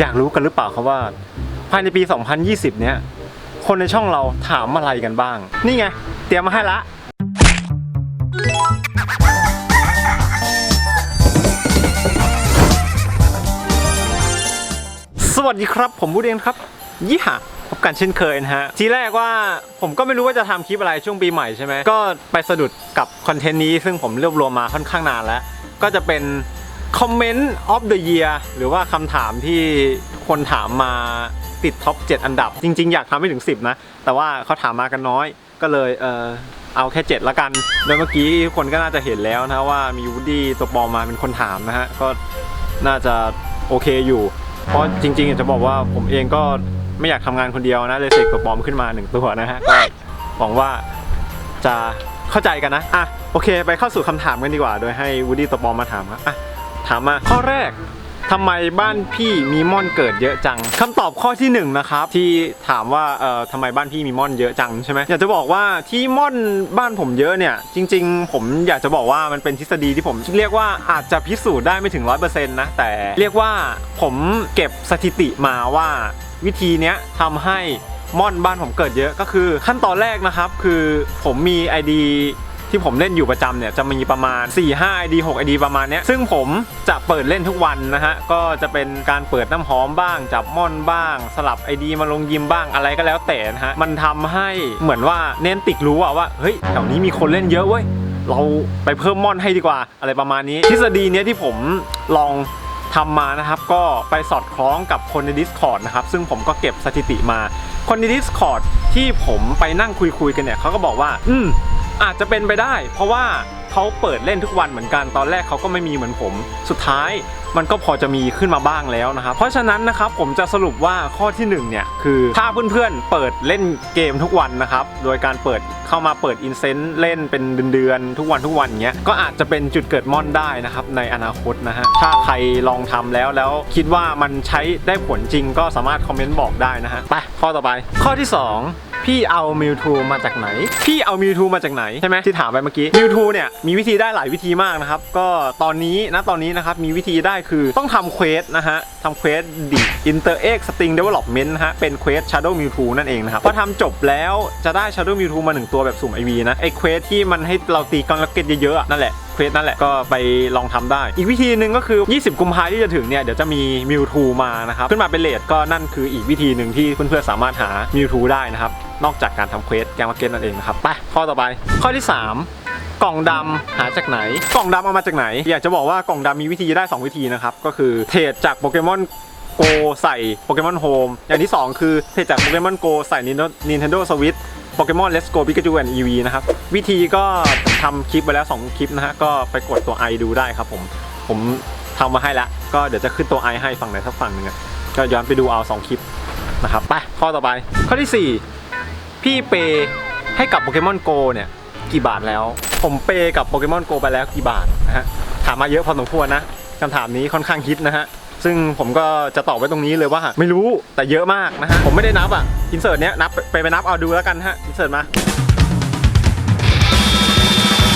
อยากรู้กันหรือเปล่าครับว่า ภายในปี 2020 เนี้ยคนในช่องเราถามอะไรกันบ้าง นี่ไง เตรียมมาให้ละ สวัสดีครับ ผมบูเดนครับ ยี่ห้าพบกันเช่นเคยนะฮะ ทีแรกว่าผมก็ไม่รู้ว่าจะทำคลิปอะไรช่วงปีใหม่ใช่ไหม ก็ไปสะดุดกับคอนเทนต์นี้ซึ่งผมรวบรวมมาค่อนข้างนานแล้ว ก็จะเป็น คอมเมนต์ออฟเดอะเยียหรือว่าคำถามที่คนถามมาติดท็อป 7 อันดับ จริง ๆ อยากทำให้ถึง 10 นะ แต่ว่าเขาถามมากันน้อย ก็เลยเออเอาแค่ 7 ละกัน โดยเมื่อกี้คนก็น่าจะเห็นแล้วนะว่ามีวูดดี้ตัวปอมมาเป็นคนถามนะฮะ ก็น่าจะโอเคอยู่ เพราะจริงๆอยากจะบอกว่าผมเองก็ไม่อยากทำงานคนเดียวนะเลยเสกตัวปอมขึ้นมาหนึ่งตัวนะฮะ ก็หวังว่าจะเข้าใจกันนะ อะ โอเค ไปเข้าสู่คำถามกันดีกว่า โดยให้วูดดี้ตัวปอมมาถามครับอะ ถามมาข้อแรกทำไมบ้านพี่มีม่อนเกิดเยอะจังคำตอบข้อที่หนึ่งนะครับที่ถามว่าเอ่อทำไมบ้านพี่มีม่อนเยอะจังใช่ไหมอยากจะบอกว่าที่ม่อนบ้านผมเยอะเนี่ย จริง ๆ ผมอยากจะบอกว่ามันเป็นทฤษฎีที่ผมเรียกว่าอาจจะพิสูจน์ได้ไม่ถึง100%นะแต่เรียกว่าผมเก็บสถิติมาว่าวิธีเนี้ยทำให้ม่อนบ้านผมเกิดเยอะก็คือขั้นตอนแรกนะครับ คือผมมี ID ที่ผมเล่นอยู่ประจำเนี่ยจะมีประมาณ 4 5 ID 6 ID ประมาณเนี้ยซึ่งผมจะเปิดเล่นทุกวันนะฮะก็จะเป็นการเปิดน้ำหอมบ้าง จับม่อนบ้าง สลับ ID มาลงยิมบ้างอะไรก็แล้วแต่นะฮะมันทำให้เหมือนว่าเน้นติกรู้อะว่าเฮ้ยแถวนี้มีคนเล่นเยอะเว้ยเราไปเพิ่มม่อนให้ดีกว่าอะไรประมาณนี้ ทฤษฎีเนี้ยที่ผมลองทำมานะครับ ก็ไปสอดคล้องกับคนใน Discord นะครับ ซึ่งผมก็เก็บสถิติมา คนใน Discord ที่ผมไปนั่งคุยคุยๆกันเนี่ยเขาก็บอกว่า อืม อาจจะเป็นไปได้ เพราะว่าเขาเปิดเล่นทุกวันเหมือนกันตอนแรกเขาก็ไม่มีเหมือนผม สุดท้ายมันก็พอจะมีขึ้นมาบ้างแล้วนะครับเพราะฉะนั้นนะครับผมจะสรุปว่าข้อที่หนึ่งเนี่ยคือถ้าเพื่อนๆเปิดเล่นเกมทุกวันนะครับโดยการเปิดเข้ามาเปิดอินเซนต์เล่นเป็นเดือนๆทุกวันทุกวันเงี้ยก็อาจจะเป็นจุดเกิดม่อนได้นะครับในอนาคตนะฮะถ้าใครลองทำแล้วแล้วคิดว่ามันใช้ได้ผลจริงก็สามารถคอมเมนต์บอกได้นะฮะไปข้อต่อไป ข้อที่สอง พี่เอามิวทูมาจากไหน พี่เอามิวทูมาจากไหนใช่ไหมที่ถามไปเมื่อกี้มิวทูเนี่ยมีวิธีได้หลายวิธีมากนะครับ ก็ตอนนี้นะตอนนี้นะครับมีวิธีได้คือต้องทำเควสนะฮะทำเควสดิอินเตอร์เอ็กสติงเดเวล็อปเมนต์นะฮะเป็นเควส Shadow Mewtwo นั่นเองนะครับพอทำจบแล้วจะได้ Shadow Mewtwo มาหนึ่งตัวแบบสุ่ม IV นะไอเควสที่มันให้เราตีกองล็อกเก็ตเยอะๆอะนั่นแหละ เควสนั่นแหละก็ไปลองทำได้ อีกวิธีหนึ่งก็คือ 20 กุมภาที่จะถึงเนี่ยเดี๋ยวจะมีมิวทูมานะครับขึ้นมาเป็นเลทก็นั่นคืออีกวิธีหนึ่งที่เพื่อนๆสามารถหามิวทูได้นะครับนอกจากการทำเควสแกงมาเก็ตนั่นเองนะครับไปข้อต่อไป ข้อที่ 3กล่องดำหาจากไหน กล่องดำเอามาจากไหน อยากจะบอกว่ากล่องดำมีวิธีได้ 2 วิธีนะครับ ก็คือเทรดจากโปเกมอนโกใส่โปเกมอนโฮมอย่างที่ 2 คือเทรดจากโปเกมอนโกใส่ Nintendo Switch โปเกมอน Let's Go Pikachu and EV นะครับ วิธีก็ผมทำคลิปไปแล้ว 2 คลิปนะฮะ ก็ไปกดตัว i ดูได้ครับผม ผมทำมาให้แล้วก็เดี๋ยวจะขึ้นตัว i ให้ฝั่งไหนสักฝั่งหนึ่งก็ย้อนไปดูเอา 2 คลิปนะครับไปข้อต่อไป ข้อที่ 4 พี่เปย์ให้กับโปเกมอนโกเนี่ยกี่บาทแล้ว ผมเปย์กับโปเกมอนโกไปแล้วกี่บาทนะฮะถามมาเยอะพอสมควรนะคำถามนี้ค่อนข้างฮิตนะฮะ ซึ่งผมก็จะตอบไว้ตรงนี้เลยว่า ไม่รู้แต่เยอะมากนะฮะผมไม่ได้นับอะอินเสิร์ตเนี้ยนับไปไปนับเอาดูแล้วกันฮะอินเสิร์ตมา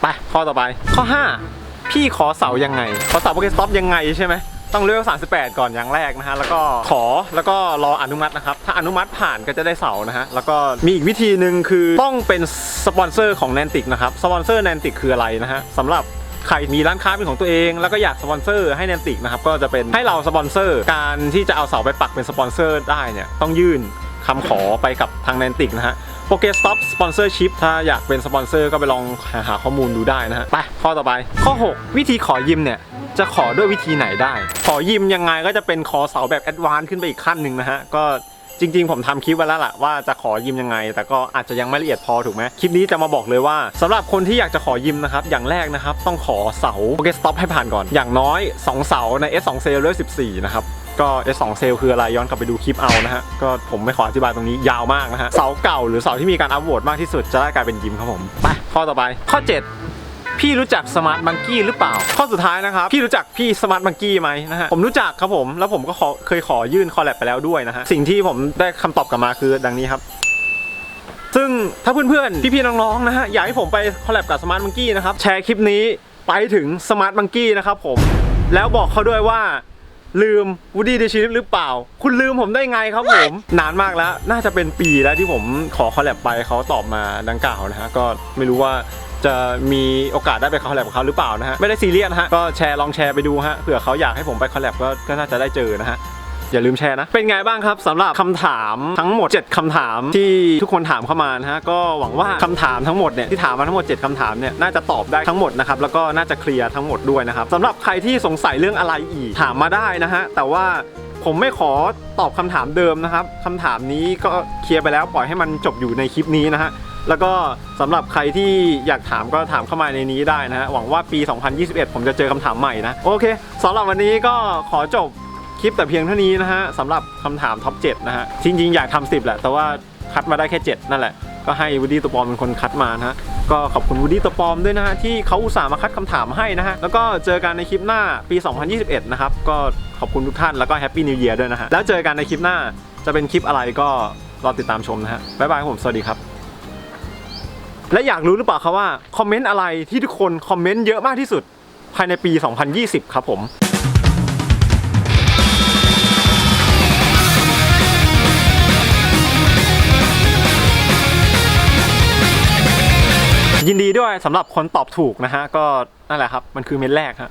ไปข้อต่อไปข้อ 5 พี่ขอเสายังไง ขอเสาโปเกสต็อปยังไงใช่ไหมต้องเลือก38 ก่อนอย่างแรกนะฮะ แล้วก็ขอแล้วก็รออนุมัตินะครับ ถ้าอนุมัติผ่านก็จะได้เสานะฮะ แล้วก็มีอีกวิธีหนึ่งคือต้องเป็นสปอนเซอร์ของแนนติกนะครับ สปอนเซอร์แนนติกคืออะไรนะฮะสำหรับ ใครมีร้านค้าเป็นของตัวเอง แล้วก็อยากสปอนเซอร์ให้แนนติกนะครับก็จะเป็นให้เราสปอนเซอร์ การที่จะเอาเสาไปปักเป็นสปอนเซอร์ได้เนี่ยต้องยื่นคำขอไปกับทางแนนติกนะฮะโปเกสต็อปสปอนเซอร์ชิพถ้าอยากเป็นสปอนเซอร์ก็ไปลองหาหาข้อมูลดูได้นะฮะไปข้อต่อไป ข้อ 6 วิธีขอยืมเนี่ยจะขอด้วยวิธีไหนได้ ขอยืมยังไงก็จะเป็นขอเสาแบบแอดวานซ์ขึ้นไปอีกขั้นหนึ่งนะฮะก็ จริง ๆ ผมทำคลิปไว้แล้วล่ะว่าจะขอยืมยังไง แต่ก็อาจจะยังไม่ละเอียดพอถูกไหมคลิปนี้จะมาบอกเลยว่าสำหรับคนที่อยากจะขอยืมนะครับอย่างแรกนะครับต้องขอเสาโปเกสต็อปให้ผ่านก่อนอย่างน้อย 2 เสาใน S2 เซลเลอร์14นะครับก็ S2 เซลคืออะไรย้อนกลับไปดูคลิปเอานะฮะก็ผมไม่ขออธิบายตรงนี้ยาวมากนะฮะเสาเก่าหรือเสาที่มีการอัพโหวตมากที่สุดจะได้กลายเป็นยิมครับผมไปข้อต่อไปข้อ 7 พี่รู้จักสมาร์ทมังกี้หรือเปล่า ข้อสุดท้ายนะครับ พี่รู้จักพี่สมาร์ทมังกี้ไหมนะฮะ ผมรู้จักครับผม แล้วผมก็ขอเคยขอยื่นคอลแลบไปแล้วด้วยนะฮะ สิ่งที่ผมได้คำตอบกลับมาคือดังนี้ครับซึ่งถ้าเพื่อนๆ พี่ๆ น้องๆ นะฮะ อยากให้ผมไปคอลแลบกับสมาร์ทมังกี้นะครับ แชร์คลิปนี้ไปถึงสมาร์ทมังกี้นะครับผม แล้วบอกเขาด้วยว่า ลืมวูดี้เดชิฟหรือเปล่า คุณลืมผมได้ไงครับผม นานมากแล้ว น่าจะเป็นปีแล้วที่ผมขอคอลแลบไปเขาตอบมาดังกล่าวนะฮะ ก็ไม่รู้ว่า จะมีโอกาสได้ไปคอลแลบกับเขาหรือเปล่านะฮะไม่ได้ซีเรียสนะฮะก็แชร์ลองแชร์ไปดูฮะเผื่อเขาอยากให้ผมไปคอลแลบก็ก็น่าจะได้เจอนะฮะอย่าลืมแชร์นะ เป็นไงบ้างครับสำหรับคำถามทั้งหมด 7คำถามที่ทุกคนถามเข้ามานะฮะก็หวังว่าคำถามทั้งหมดเนี่ยที่ถามมาทั้งหมด 7คำถามเนี่ยน่าจะตอบได้ทั้งหมดนะครับแล้วก็น่าจะเคลียร์ทั้งหมดด้วยนะครับสำหรับใครที่สงสัยเรื่องอะไรอีกถามมาได้นะฮะแต่ว่าผมไม่ขอตอบคำถามเดิมนะครับคำถามนี้ก็เคลียร์ไปแล้วปล่อยให้มันจบอยู่ในคลิปนี้นะฮะ แล้วก็สำหรับใครที่อยากถามก็ถามเข้ามาในนี้ได้นะฮะหวังว่าปี 2021 ผมจะเจอคำถามใหม่นะ โอเคสำหรับวันนี้ก็ขอจบคลิปแต่เพียงเท่านี้นะฮะสำหรับคำถามท็อป7นะฮะจริงๆ อยากทำ10 แหละ แต่ว่าคัดมาได้แค่ 7 นั่นแหละ ก็ให้วูดี้ตัวปอมเป็นคนคัดมานะฮะก็ขอบคุณวูดี้ตัวปอมด้วยนะฮะที่เขาอุตส่าห์มาคัดคำถามให้นะฮะแล้วก็เจอกันในคลิปหน้าปี 2021 นะครับก็ขอบคุณทุกท่านแล้วก็แฮปปี้นิว e ย r ด้วยนะฮะแล้วเจอกันในคลิปหน้าจะเป็นคลิปอะไรก็รอติดตามชมนะฮะบ๊ายบายผมสวัสดีครับ และอยากรู้หรือเปล่าครับว่าคอมเมนต์อะไรที่ทุกคนคอมเมนต์เยอะมากที่สุดภายในปี 2020 ครับผมยินดีด้วยสำหรับคนตอบถูกนะฮะ ก็นั่นแหละครับ มันคือเมนแรกฮะ